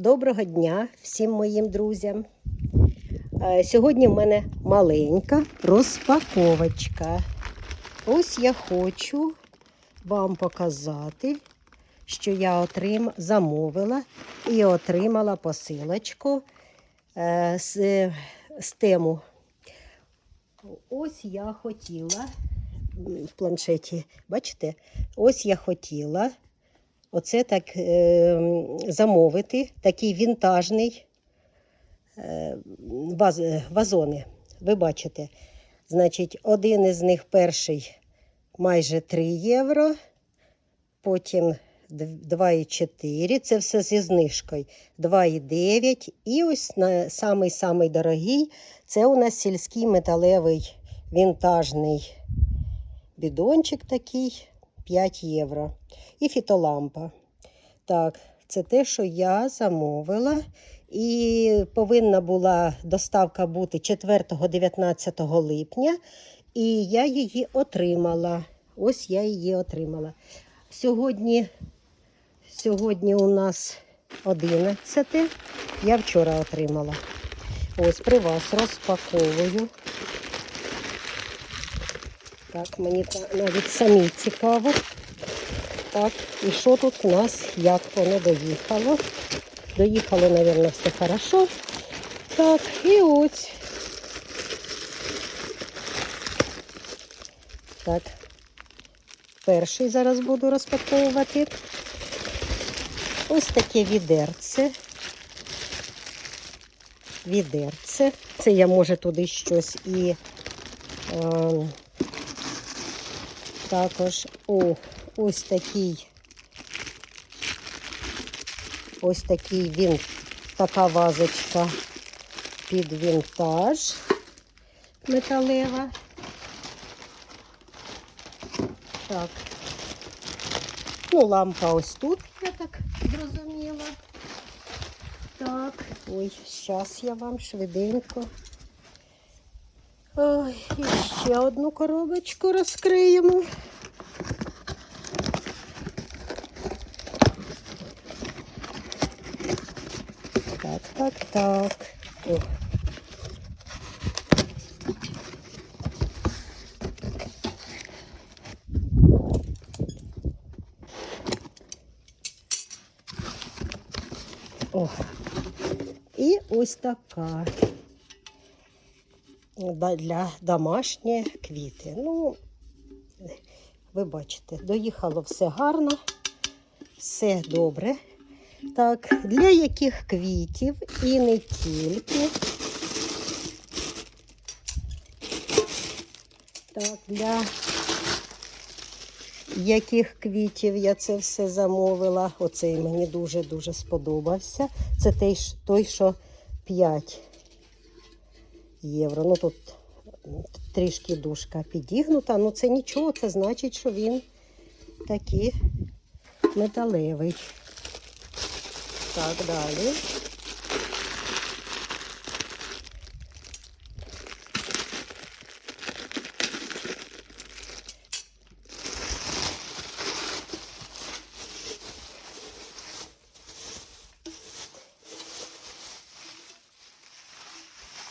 Доброго дня всім моїм друзям. Е, Сьогодні в мене маленька розпаковочка. Ось я хочу вам показати, що я отрим... замовила і отримала посилочку е, з, з тему. Ось я хотіла в планшеті, бачите, ось я хотіла оце так е, замовити, такий вінтажний е, ваз, вазони. Ви бачите, значить, один із них перший майже 3 євро, потім 2,4, це все зі знижкою, 2,9. І ось на самий-самий дорогий це у нас сільський металевий вінтажний бідончик такий 5 євро. І фітолампа. Так, це те, що я замовила. І повинна була доставка бути 4-19 липня. І я її отримала. Ось я її отримала. Сьогодні, сьогодні у нас 11. Я вчора отримала. Ось при вас розпаковую. Так, мені навіть самі цікаво. Так, і що тут у нас, як воно доїхало? Доїхало, мабуть, все хорошо. Так, і ось. Так, перший зараз буду розпаковувати. Ось таке відерце. Відерце. Це я може туди щось і е, також о, ось такий. Ось такий він, така вазочка під вінтаж металева. Так. Ну, лампа ось тут, я так зрозуміла. Так, ой, зараз я вам швиденько. Ой, і ще одну коробочку розкриємо. Так, так. О. О. І ось така для домашні квіти. Ну, ви бачите, доїхало все гарно, все добре. Так, для яких квітів і не тільки. Так, для яких квітів я це все замовила. Оцей мені дуже-дуже сподобався. Це той, що 5 євро. Ну тут трішки дужка підігнута, ну це нічого, це значить, що він такий металевий. Так, далі.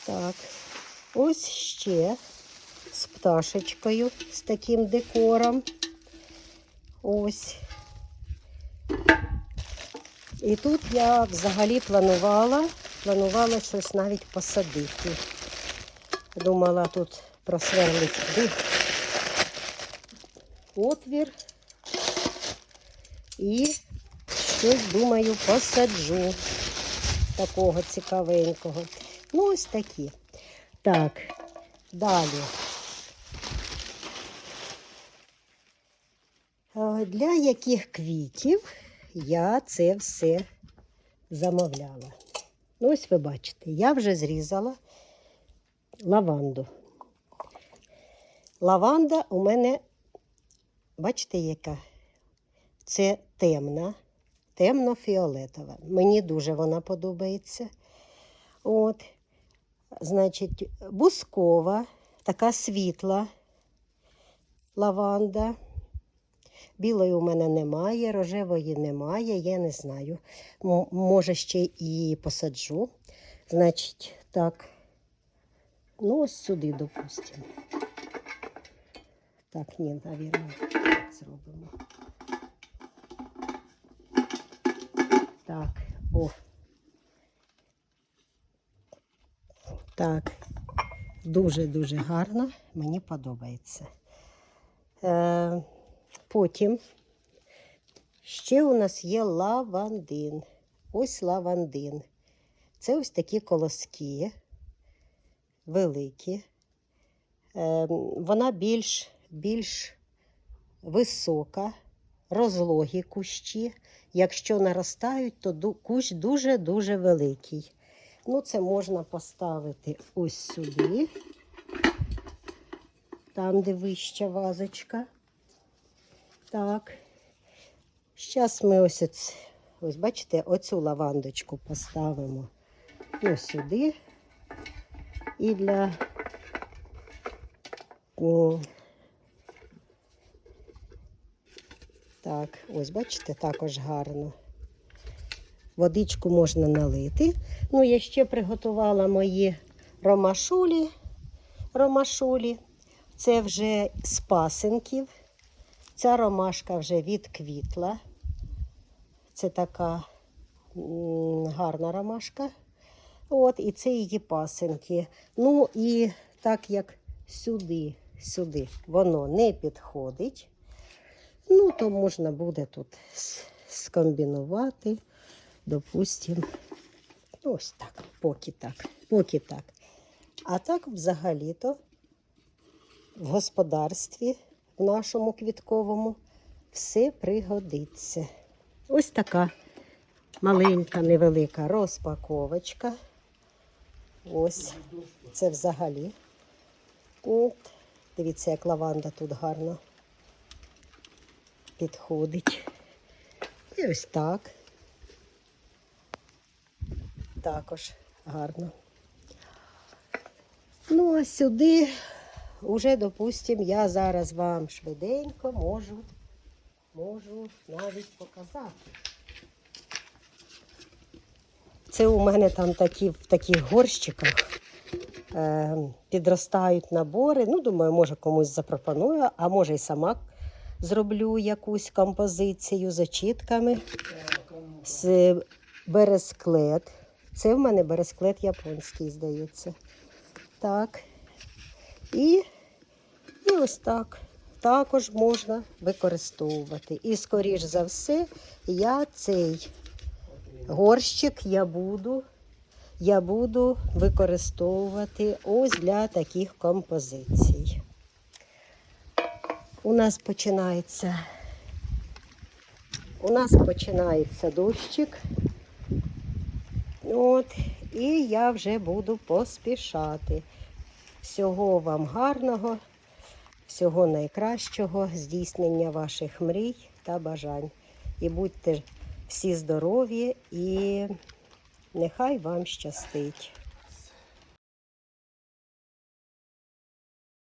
Так, ось ще з пташечкою, з таким декором. Ось. І тут я взагалі планувала, планувала щось навіть посадити. Думала тут просверлити отвір. І щось, думаю, посаджу такого цікавенького. Ну, ось такі. Так, далі. Для яких квітів я це все замовляла? Ну, ось ви бачите, я вже зрізала лаванду. Лаванда у мене, бачите, яка? Це темна, темно-фіолетова. Мені дуже вона подобається. От, значить, бускова, така світла лаванда. Білої у мене немає, рожевої немає, я не знаю. Може, ще і посаджу. Значить, так. Ну, ось сюди, допустимо. Так, ні, так зробимо. Так, о. Так. Дуже-дуже гарно, мені подобається. Е, потім ще у нас є лавандин. Ось лавандин. Це ось такі колоски великі. Е, вона більш, більш висока, розлогі кущі. Якщо наростають, то кущ дуже-дуже великий. Ну, це можна поставити ось сюди, там, де вища вазочка. Так. Зараз ми ось, оць, ось бачите, оцю лавандочку поставимо ось сюди. І для м, так, ось бачите, також гарно. Водичку можна налити. Ну, я ще приготувала мої ромашулі. Ромашулі. Це вже з пасинків. Ця ромашка вже відквітла. Це така гарна ромашка. От, і це її пасинки. Ну і так як сюди, сюди воно не підходить, ну, то можна буде тут скомбінувати. Допустим, ну, ось так, поки так, поки так. А так взагалі-то в господарстві, в нашому квітковому, все пригодиться. Ось така маленька, невелика розпаковочка. Ось, це взагалі. От, дивіться, як лаванда тут гарно підходить. І ось так. Також гарно. Ну, а сюди уже, допустимо, я зараз вам швиденько можу, можу навіть показати. Це у мене там такі, в таких горщиках е, підростають набори. Ну, думаю, може комусь запропоную, а може і сама зроблю якусь композицію з очітками. З бересклет. Це в мене бересклет японський, здається. Так. І, і ось так. Також можна використовувати. І, скоріш за все, я цей горщик я буду, я буду використовувати ось для таких композицій. У нас починається, у нас починається дощик. От, і я вже буду поспішати. Всього вам гарного, всього найкращого, здійснення ваших мрій та бажань. І будьте всі здорові і нехай вам щастить.